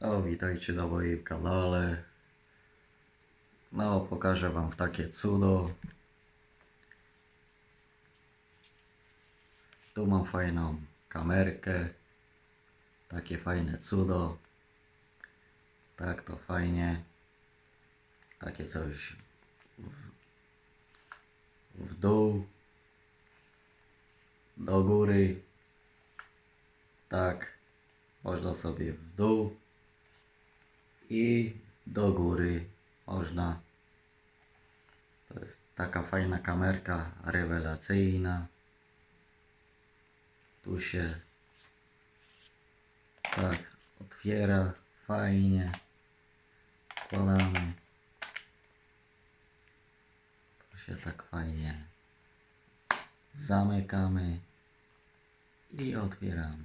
O, witajcie na moim kanale. No, pokażę wam takie cudo. Tu mam fajną kamerkę. Takie fajne cudo. Tak, to fajnie. Takie coś w, w dół. Do góry. Tak. Można sobie w dół i do góry można. To jest taka fajna kamerka rewelacyjna. Tu się tak otwiera fajnie. Wkładamy. Tu się tak fajnie zamykamy i otwieramy.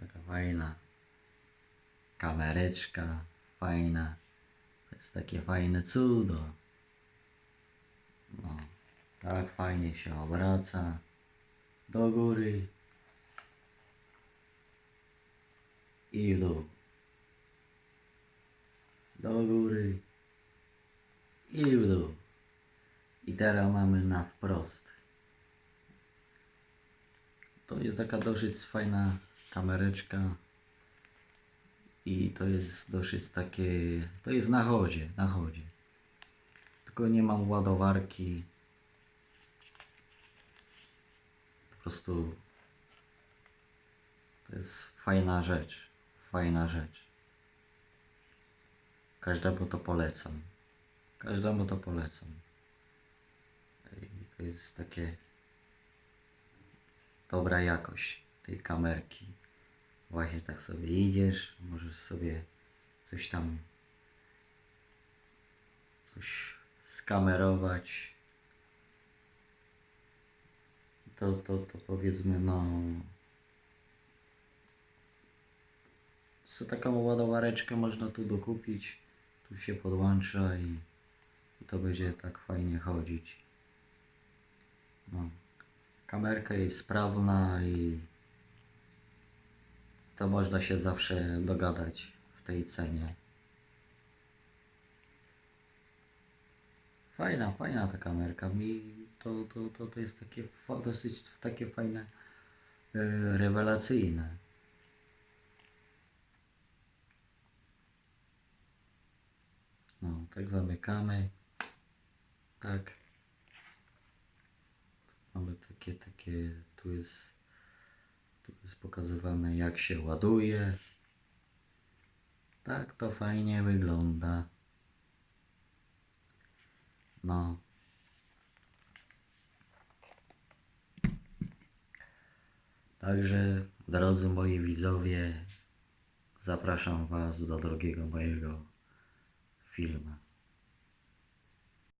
Taka fajna kamereczka fajna. To jest takie fajne cudo. No, tak fajnie się obraca do góry i w dół. Do góry i w dół. I teraz mamy na wprost. To jest taka dosyć fajna kamereczka. I to jest dosyć takie. To jest na chodzie, na chodzie. Tylko nie mam ładowarki. Po prostu. To jest fajna rzecz. Fajna rzecz. Każdemu to polecam. Każdemu to polecam. I to jest takie. Dobra jakość tej kamerki. Właśnie tak sobie idziesz, możesz sobie coś tam coś skamerować. To, to, to powiedzmy no co taką ładowareczkę można tu dokupić. Tu się podłącza i, i to będzie tak fajnie chodzić. No. Kamerka jest sprawna i to można się zawsze dogadać w tej cenie. Fajna, fajna ta kamerka. Mi to, to, to, to jest takie dosyć takie fajne, e, rewelacyjne. No, tak zamykamy. Tak. Mamy takie, takie, tu jest, jest pokazywane jak się ładuje. Tak to fajnie wygląda. No. Także, drodzy moi widzowie, zapraszam Was do drugiego mojego filmu.